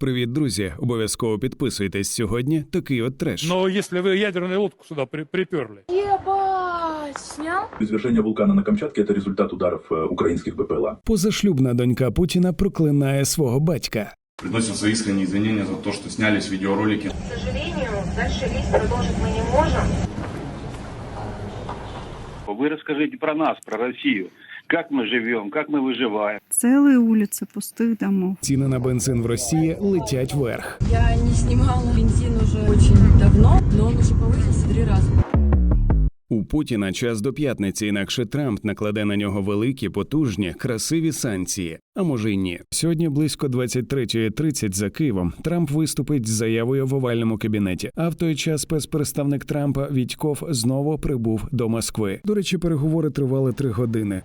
Привіт, друзі! Обов'язково підписуйтесь сьогодні. Такий от треш. Но если вы ядерную лодку сюда при- приперли, Ебать, снял? Извержение вулкана на Камчатке – это результат ударов э, украинских БПЛА. Позашлюбна донька Путіна проклинає свого батька. Приносим свои искренние извинения за то, что снялись видеоролики. К сожалению, дальше лезть продолжить мы не можем. Вы расскажите про нас, про Россию. Как мы живем, как мы выживаем. Целые улицы пустых домов. Ціни на бензин в Росії летять вверх. Я не снимала бензин уже очень давно, но он уже повысился в три раза. У Путіна час до п'ятниці, інакше Трамп накладе на нього великі, потужні, красиві санкції. А може й ні. Сьогодні близько 23.30 за Києвом Трамп виступить з заявою в овальному кабінеті. А в той час спецпредставник Трампа Вітьков знову прибув до Москви. До речі, переговори тривали три години.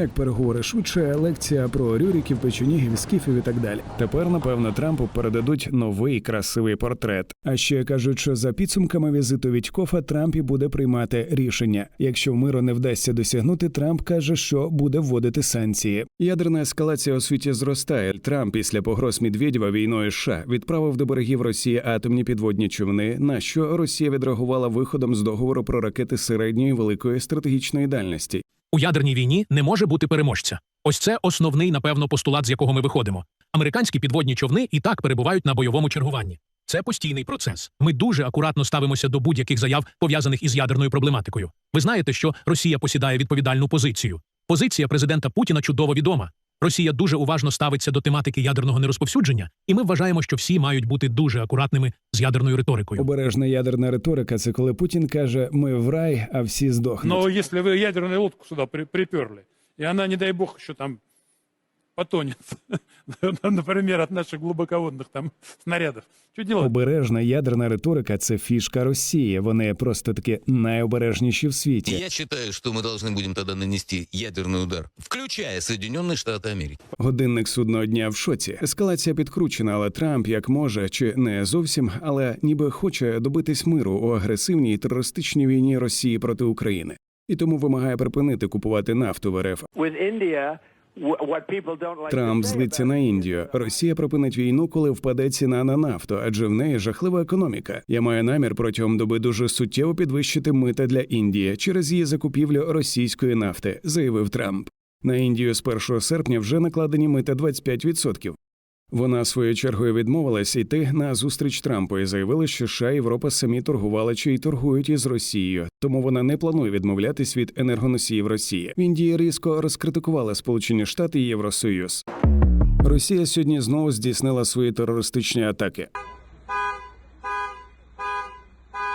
Як переговори швидше, лекція про рюриків, печенігів, скіфів і так далі. Тепер, напевно, Трампу передадуть новий красивий портрет. А ще кажуть, що за підсумками візиту Вітькофа Трамп і буде приймати рішення. Якщо миру не вдасться досягнути, Трамп каже, що буде вводити санкції. Ядерна ескалація у світі зростає. Трамп після погроз Медведєва війною США відправив до берегів Росії атомні підводні човни. На що Росія відреагувала виходом з договору про ракети середньої великої стратегічної дальності. У ядерній війні не може бути переможця. Ось це основний, напевно, постулат, з якого ми виходимо. Американські підводні човни і так перебувають на бойовому чергуванні. Це постійний процес. Ми дуже акуратно ставимося до будь-яких заяв, пов'язаних із ядерною проблематикою. Ви знаєте, що Росія посідає відповідальну позицію. Позиція президента Путіна чудово відома. Росія дуже уважно ставиться до тематики ядерного нерозповсюдження, і ми вважаємо, що всі мають бути дуже акуратними з ядерною риторикою. Обережна ядерна риторика це коли Путін каже: ми в рай, а всі здохнуть. Ну, якщо ви ядерну лодку сюди при- приперли, і вона, не дай бог, що там потонет, например, от наших глубоководных там снарядов, что делать? Обережна ядерна риторика це фішка Росії. Вони просто таки найобережніші в И світі. я считаю, что мы должны будем тогда нанести ядерный удар, включая Соединенные Штаты Америки. Годинник судного дня в шоці. Ескалація підкручена, але Трамп як може, чи не зовсім, але ніби хоче добитись миру у агресивній терористичній війні Росії проти України. І тому вимагає припинити купувати нафту в РФ. Трамп злиться на Індію. Росія припинить війну, коли впаде ціна на нафту, адже в неї жахлива економіка. Я маю намір протягом доби дуже суттєво підвищити мита для Індії через її закупівлю російської нафти, заявив Трамп. На Індію з 1 серпня вже накладені мита 25%. Вона своєю чергою відмовилась йти на зустріч Трампу і заявила, що США і Європа самі торгували чи й торгують із Росією, тому вона не планує відмовлятись від енергоносіїв Росії. В Індії різко розкритикувала Сполучені Штати і Євросоюз. Росія сьогодні знову здійснила свої терористичні атаки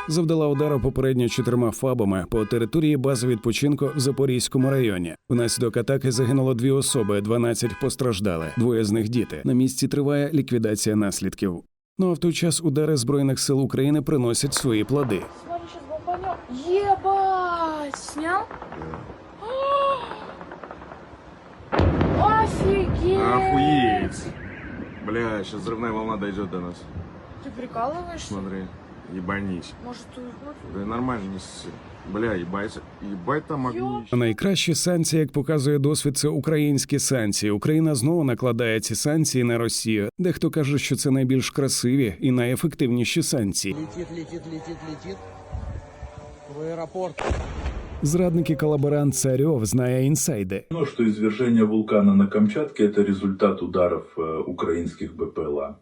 Завдала удару попередньо чотирма фабами по території бази відпочинку в Запорізькому районі. Внаслідок атаки загинуло дві особи, 12 постраждали. Двоє з них діти. На місці триває ліквідація наслідків. Ну а в той час удари збройних сил України приносять свої плоди. Смотри, сейчас бомбанет. Ебать, снял? Офигеть! Охуеть. Бля, сейчас взрывная волна дойдет до нас. Ты прикалываешься? Смотри, ебанись. Может, ты... Да нормально не ссы. Бля, ебать, ебать там огнище. Найкращі санкції, як показує досвід, це українські санкції. Україна знову накладає ці санкції на Росію. Дехто каже, що це найбільш красиві і найефективніші санкції. Летит, летит, летит, летит. В аэропорт. Зрадник і колаборант Царьов знає інсайди. Но что извержение вулкана на Камчатке – это результат ударов э, украинских БПЛА.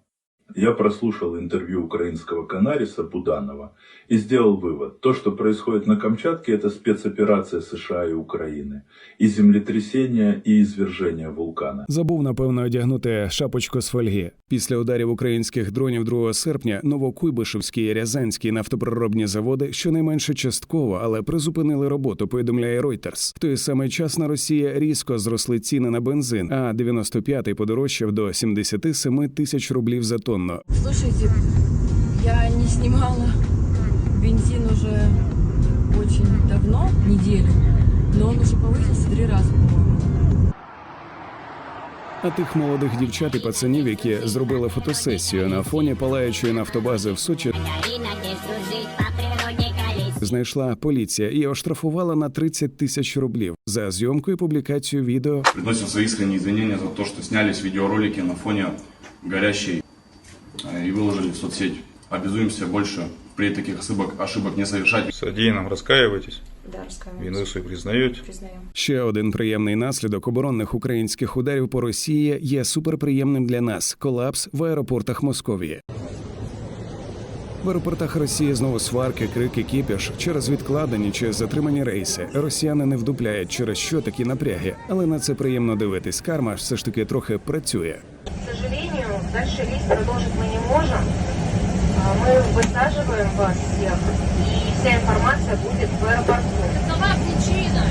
Я прослушал интервью украинского канариса Буданова и сделал вывод. То, что происходит на Камчатке, это спецоперация США и Украины. И землетрясение, и извержение вулкана. Забув, напевно, одягнути шапочку з фольги. Після ударів українських дронів 2 серпня Новокуйбишевські і Рязанські нафтопроробні заводи щонайменше частково, але призупинили роботу, повідомляє Reuters. В той самий час на Росії різко зросли ціни на бензин, а 95-й подорожчав до 77 тисяч рублів за тонну. Слушайте, я не снимала бензин уже очень давно, неделю, но он уже повысился три раза, по-моему. А тих молодих дівчат і пацанів, які зробили фотосесію на фоні палаючої нафтобази в Сочі, знайшла поліція і оштрафувала на 30 тисяч рублів за зйомку і публікацію відео Приносим свои искренние извинения за то, что снялись видеоролики на фоне горящей э, и выложили в соцсеть. Обязуемся больше при таких ошибок, ошибок не совершать. Содеянном раскаиваетесь? Да. Вину свою признаете? Признаем. Ще один приємний наслідок оборонних українських ударів по Росії є суперприємним для нас колапс в аеропортах Московії. В аеропортах Росії знову сварки, крики, кіпіш через відкладені чи затримані рейси. Росіяни не вдупляють, через що такі напряги, але на це приємно дивитись. Карма все ж таки трохи працює. Дальше рейс продолжить мы не можем. А, Мы высаживаем вас всех, и вся информация будет в аэропорту. Какова причина?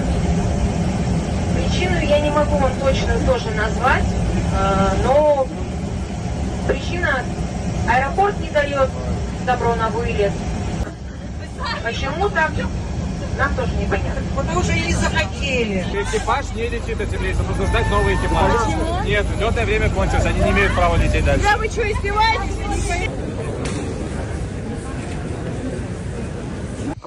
Причину я не могу вам точную тоже назвать, а, но причина аэропорт не дает добро на вылет. Почему так? Нам тоже непонятно. Потому что не захотели. Экипаж не летит этим рейсом, нужно ждать новый экипаж. Нет, летное время кончилось, они не имеют права лететь дальше. Да вы что, издеваетесь?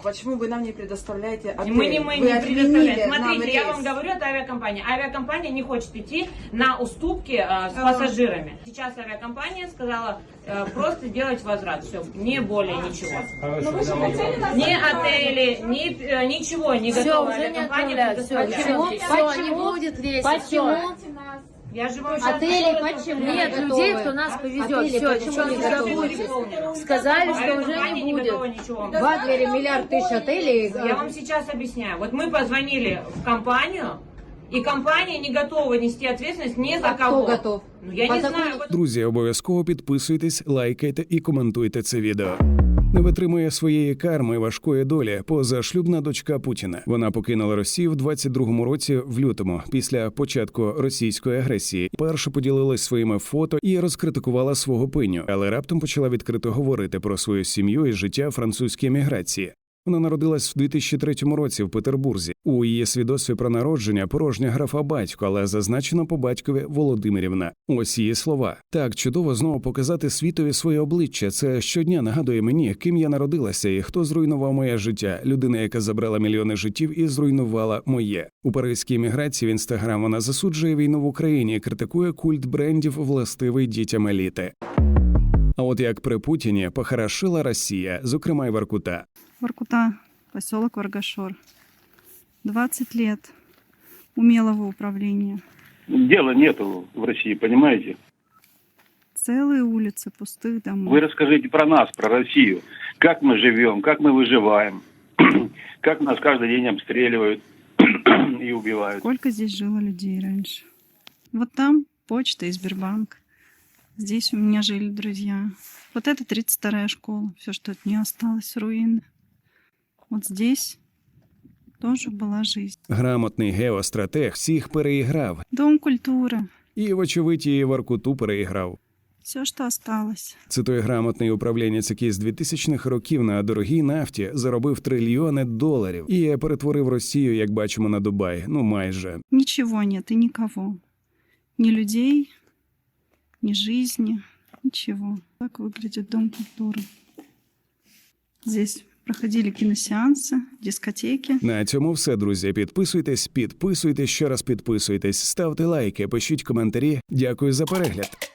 А почему вы нам не предоставляете отель? Мы не мы Вы не предоставляем. нам Смотрите, я вам говорю, это авиакомпания. Авиакомпания не хочет идти на уступки э, с пассажирами. Сейчас авиакомпания сказала э, просто делать возврат. Все, не более ничего. Ни отели, ни, э, ничего не готова авиакомпания предоставлять. Почему не будет рейса? Почему? Я же вам сейчас Отели говорю, почему? что Нет не людей, готовы. кто нас повезет. Отели Все, почему ничего не не готовы? забудьте. Сказали, что уже Авиакомпания не готова будет. ничего. В Адлере миллиард тысяч отелей. Я вам сейчас объясняю. Вот мы позвонили в компанию, и компания не готова нести ответственность ни за А кто кого. готов? Ну, я не По знаю. вот Друзі, обов'язково підписуйтесь, лайкайте і коментуйте це відео. Не витримує своєї карми важкої долі позашлюбна дочка Путіна. Вона покинула Росію в 22-му році в лютому, після початку російської агресії. Перше поділилась своїми фото і розкритикувала свого пиню, але раптом почала відкрито говорити про свою сім'ю і життя французькій еміграції. Вона народилась в 2003 році в Петербурзі. У її свідоцтві про народження порожня графа батько, але зазначено по батькові Володимирівна. Ось її слова. Так чудово знову показати світові своє обличчя. Це щодня нагадує мені, ким я народилася і хто зруйнував моє життя. Людина, яка забрала мільйони життів і зруйнувала моє. У паризькій еміграції в інстаграм вона засуджує війну в Україні критикує культ брендів, властивий дітям еліти. А от як при Путіні похорошила Росія, зокрема й Воркута. Воркута, поселок Варгашор. 20 лет умелого управления. Дела нету в России, понимаете? Целые улицы пустых домов. Вы расскажите про нас, про Россию. Как мы живем, как мы выживаем, как нас каждый день обстреливают и убивают. Сколько здесь жило людей раньше? Вот там почта и Сбербанк. Здесь у меня жили друзья. Вот это 32-я школа. Все, что от нее осталось, руины. Вот здесь тоже была жизнь. Грамотний геостратег всіх переіграв, Дом культуры. і, вочевидь, і Воркуту переіграв. Все, что осталось. Це той грамотний управлінець, який з 2000-х років на дорогій нафті заробив трильйони доларів і перетворив Росію, як бачимо, на Дубай. Ну майже. Ничего нет и никого. Ни людей, ни жизни, ничего. Так выглядит Дом культуры. Здесь проходили кіносеанси, дискотеки. На цьому все, друзі. Підписуйтесь, підписуйтесь, ще раз підписуйтесь, ставте лайки, пишіть коментарі. Дякую за перегляд.